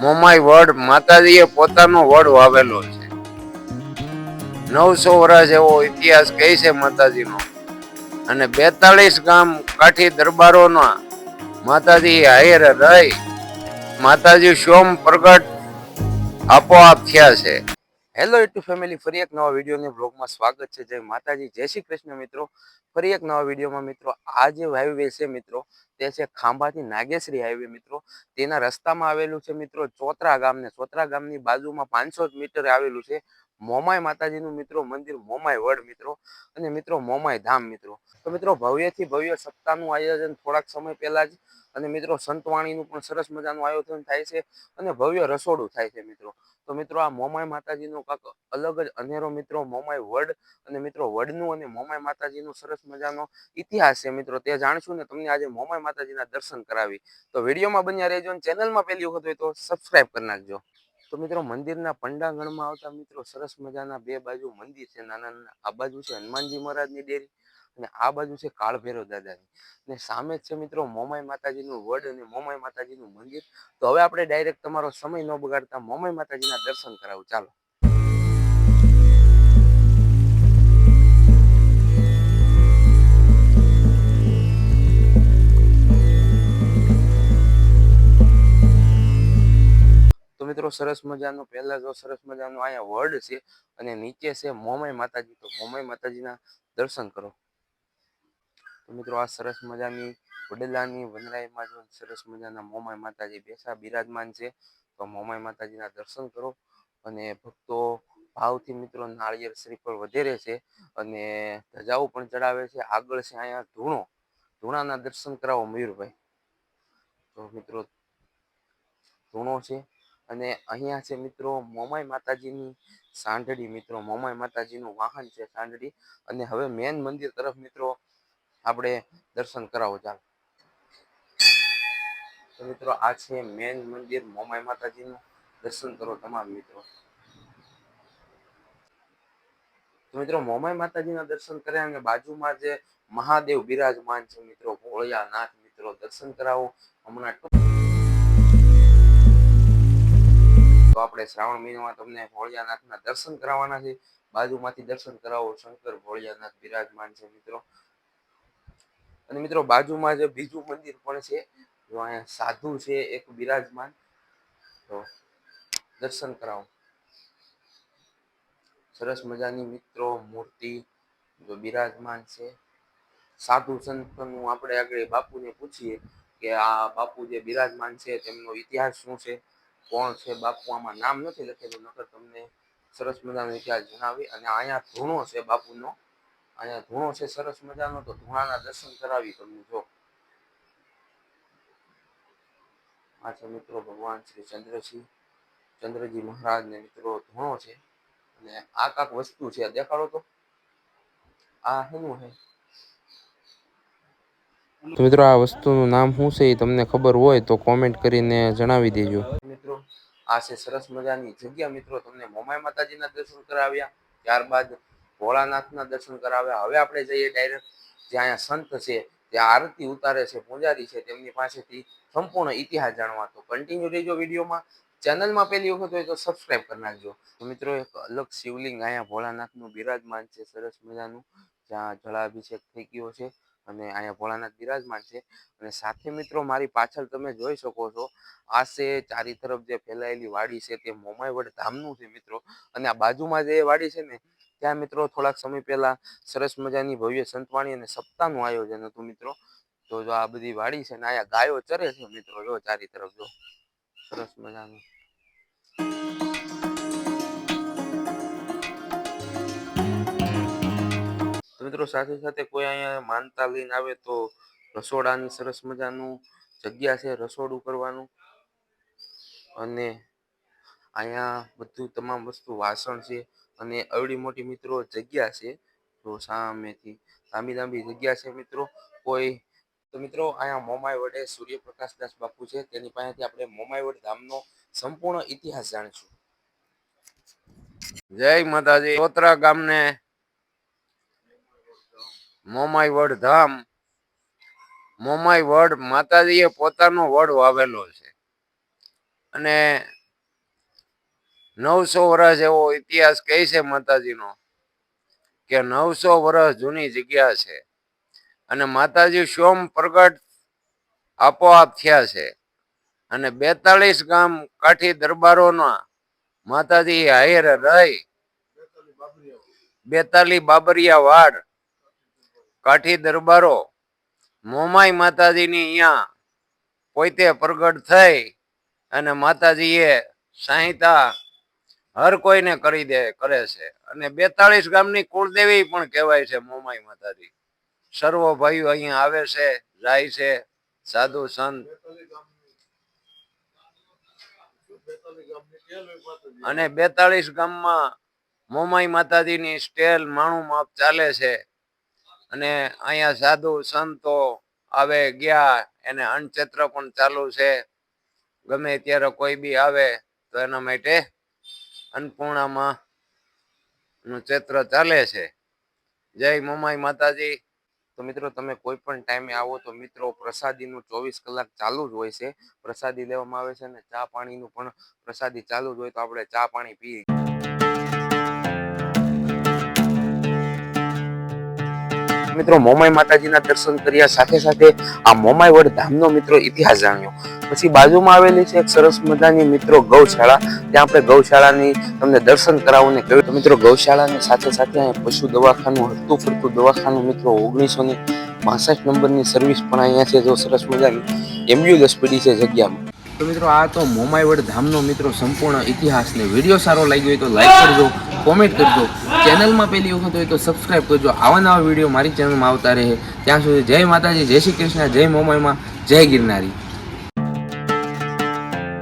મોમાઈ વડ માતાજીએ પોતાનો વડ વાવેલો છે. નવસો વર્ષ એવો ઇતિહાસ કહે છે માતાજીનો. અને બેતાળીસ ગામ કાઠી દરબારોના માતાજી હાયર રહી. માતાજી સોમ પ્રગટ આપોઆપ થયા છે. હેલો યુટ્યુબ ફેમિલી ફરી એક નવા વિડીયોની બ્લોગમાં સ્વાગત છે. જય માતાજી, જય શ્રી કૃષ્ણ મિત્રો. ફરી એક નવા વિડીયોમાં મિત્રો, આ જે હાઈવે છે મિત્રો, તે છે ખાંભાથી નાગેશ્રી હાઈવે મિત્રો. તેના રસ્તામાં આવેલું છે મિત્રો ચોતરા ગામ ને ચોતરા ગામની બાજુમાં પાંચસો મીટર આવેલું છે. મોમાઈ માતાજીનું મિત્રો, મંદિર મોમાય વડ મિત્રો અને મિત્રો મોમાય ધામ મિત્રો. તો મિત્રો ભવ્યથી ભવ્ય સપ્તાહનું આયોજન થોડાક સમય પહેલાં જ અને મિત્રો સંતવાણીનું પણ સરસ મજાનું આયોજન થાય છે અને ભવ્ય રસોડું થાય છે મિત્રો. તો મિત્રો આ મોમાય માતાજીનો કાંક અલગ જ અનેરો મિત્રો મોમાય વડ અને મિત્રો વડનું અને મોમાય માતાજીનો સરસ મજાનો ઇતિહાસ છે મિત્રો. તે જાણશું ને તમને આજે મોમાય માતાજીના દર્શન કરાવી. તો વિડીયોમાં બન્યા રહેજો ચેનલમાં પહેલી વખત હોય તો સબસ્ક્રાઇબ કરી નાખજો. તો મિત્રો મંદિરના પંડાંગણમાં આવતા મિત્રો સરસ મજાના બે બાજુ મંદિર છે, નાના નાના. આ બાજુ છે હનુમાનજી મહારાજની ડેરી અને આ બાજુ છે કાળભૈરવ દાદાની. અને સામે જ છે મિત્રો મોમાઈ માતાજીનું વડ અને મોમાઈ માતાજીનું મંદિર. તો હવે આપણે ડાયરેક્ટ તમારો સમય ન બગાડતા મોમાઈ માતાજીના દર્શન કરાવું. ચાલો. મિત્રો, સરસ મજાનો, પહેલા જો સરસ મજાનો અહીંયા વર્ડ છે અને નીચે છે મોમાઈ માતાજી. તો મોમાઈ માતાજીના દર્શન કરો. તો મિત્રો, આ સરસ મજાની વડલાની વનરાઈમાં જો સરસ મજાના મોમાઈ માતાજી બેસા બિરાજમાન છે, તો મોમાઈ માતાજીના દર્શન કરો. અને ભક્તો ભાવથી મિત્રો, નાળિયેર શ્રીફળ વધેરે છે અને ધજાઓ પણ ચડાવે છે. આગળ છે અહીંયા ધૂણો. ધૂણાના દર્શન કરાવો મયુરભાઈ. તો મિત્રો, ધૂણો છે. અને અહીંયા છે મિત્રો મોમાઈ માતાજીની સાંઢળી મિત્રો, મોમાઈ માતાજીનું વાહન છે સાંઢળી અને હવે મેન મંદિર તરફ મિત્રો આપણે દર્શન કરાવો ચાલો. તો મિત્રો આ છે મેન મંદિર મોમાઈ માતાજીનું. દર્શન કરો તમામ મિત્રો. તો મિત્રો મોમાઈ માતાજીના દર્શન કર્યા અને બાજુમાં જે મહાદેવ બિરાજમાન છે મિત્રો, ભોળિયાનાથ મિત્રો, દર્શન કરાવો. હમણાં તો આપણે શ્રાવણ મહિનામાં તમને ભોળિયાનાથના દર્શન કરાવવાના છે. બાજુમાંથી દર્શન કરાવો, શંકર, ભોળિયાનાથ બિરાજમાન છે મિત્રો. અને મિત્રો, બાજુમાં જે બીજું મંદિર પણ છે, જો અહીંયા સાધુ છે, એક બિરાજમાન, તો દર્શન કરાવો. સરસ મજાની મિત્રો મૂર્તિ, જો બિરાજમાન છે. સાધુ સંતનું આપણે આગળ બાપુને પૂછીએ કે આ બાપુ જે બિરાજમાન છે, તેમનો ઇતિહાસ શું છે? કોણ છે બાપુ આમાં નામ નથી લખેલું, નકર તમને સરસ મજાનો ઇતિહાસ જણાવી. અને અહીંયા ધૂણો છે બાપુનો. અહીંયા ધૂણો છે સરસ મજાનો, તો ધૂણાના દર્શન કરાવી તમને જો. આ મિત્રો ભગવાન શ્રી ચંદ્રસિંહ ચંદ્રજી મહારાજ ને મિત્રો ધૂણો છે. અને આ કાંક વસ્તુ છે દેખાડો તો. આ શું છે? મિત્રો આ વસ્તુનું નામ શું છે એ તમને ખબર હોય તો કોમેન્ટ કરીને જણાવી દેજો. આ છે સરસ મજાની જગ્યા મિત્રો તમને મોમાઈ માતાજીના દર્શન કરાવ્યા. ત્યારબાદ ભોળાનાથના દર્શન કરાવ્યા. હવે આપણે જઈએ ડાયરેક્ટ જ્યાં સંત છે, ત્યાં આરતી ઉતારે છે, પૂજારી છે, તેમની પાસેથી સંપૂર્ણ ઇતિહાસ જાણવા. તો કન્ટિન્યુ રહેજો વિડીયોમાં. ચેનલમાં પહેલી વખત હોય તો સબસ્ક્રાઇબ કરી નાખજો. તો મિત્રો એક અલગ શિવલિંગ અહીંયા ભોળાનાથનું બિરાજમાન છે, સરસ મજાનું. જ્યાં જળાભિષેક થઈ ગયો છે. અને અહીંયા ભોળાનાથ બિરાજમાન છે. અને સાથે મિત્રો મારી પાછળ તમે જોઈ શકો છો, આ ચારી તરફ જે ફેલાયેલી વાડી છે તે મોમાઈવડ ધામનું છે મિત્રો. અને આ બાજુમાં જે વાડી છે ને, ત્યાં મિત્રો થોડાક સમય પહેલા સરસ મજાની ભવ્ય સંતવાણી અને સપ્તાહનું આયોજન હતું મિત્રો. તો જો આ બધી વાડી છે ને, અહીંયા ગાયો ચરે છે મિત્રો, જો ચારી તરફ જો. સરસ મજાનું. મિત્રો સાથે સાથે કોઈ અહીંયા માનતા લઈને આવે તો રસોડાની સરસ મજાનું જગ્યા છે, રસોડું કરવાનું. અને અહીંયા બધું તમામ વસ્તુ વાસણ છે અને અવડી મોટી મિત્રો જગ્યા છે. તો સામેથી લાંબી લાંબી જગ્યા છે મિત્રો. કોઈ તો મિત્રો અહીંયા મોમાઈ વડે સૂર્યપ્રકાશ દાસ બાપુ છે. તેની પાસેથી આપણે મોમાઈ વડ ધામનો સંપૂર્ણ ઇતિહાસ જાણીશું. જય માતાજી. કોતરા ગામને મોમાઈ વડ ધામ. મોમાઈ વડ માતાજીએ પોતાનો વડ વાવેલો છે. અને નવસો વર્ષ એવો ઇતિહાસ કહે છે માતાજીનો કે નવસો વર્ષ જૂની જગ્યા છે. અને માતાજી સ્વયં પ્રગટ આપોઆપ થયા છે. અને બેતાલીસ ગામ કાઠી દરબારોના માતાજી હાયર રહી. બેતાલી બાબરિયા વાડ. કાઠી દરબારો મોમાઈ માતાજીની અહીંયા પોતે પ્રગટ થઈ અને માતાજીએ સાહિતા હર કોઈને કરી દે, કરે છે. અને બેતાળીસ ગામની કુળદેવી પણ કહેવાય છે મોમાઈ માતાજી. સર્વ ભાઈઓ અહીંયા આવે છે, જાય છે, સાધુ સંત. અને બેતાળીસ ગામમાં મોમાઈ માતાજીની સ્ટેલ માણું માપ ચાલે છે. અને અહીંયા સાધુ સંતો આવે ગયા, એને અન્નક્ષેત્ર પણ ચાલુ છે. ગમે ત્યારે કોઈ બી આવે, તો એના માટે અન્નપૂર્ણામાં નું ક્ષેત્ર ચાલે છે. જય મમાઈ માતાજી. તો મિત્રો, તમે કોઈ પણ ટાઈમે આવો તો મિત્રો, પ્રસાદીનું ચોવીસ કલાક ચાલુ જ હોય છે. પ્રસાદી લેવામાં આવે છે અને ચા પાણીનું પણ પ્રસાદી ચાલુ જ હોય તો આપણે ચા પાણી પીએ. મિત્રો, મોમાઈ માતાજીના દર્શન કર્યા. સાથે સાથે આ મોમાઈ વડ ધામનો મિત્રો ઇતિહાસ જાણ્યો. પછી બાજુમાં આવેલી છે એક સરસ મજાની મિત્રો ગૌશાળા. ત્યાં આપણે ગૌશાળાની તમને દર્શન કરાવું ને કહ્યું તો મિત્રો, ગૌશાળાની સાથે સાથે અહીંયા પશુ દવાખાનું, હરતું ફરતું દવાખાનું મિત્રો ઓગણીસો ને બાસઠ નંબરની સર્વિસ પણ અહીંયા છે. જો સરસ મજાની એમ્બ્યુલન્સ પડી છે જગ્યામાં. તો મિત્રો આ તો મોમાઈવડ ધામનો મિત્રો સંપૂર્ણ ઇતિહાસને વીડિયો સારો લાગ્યો હોય તો લાઈક કરજો કોમેન્ટ કરજો. ચેનલમાં પહેલી વખત હોય તો સબસ્ક્રાઈબ કરજો. આવા નવા વીડિયો મારી ચેનલમાં આવતા રહે. ત્યાં સુધી જય માતાજી, જય શ્રી કૃષ્ણ, જય મોમાઈમાં, જય ગિરનારી.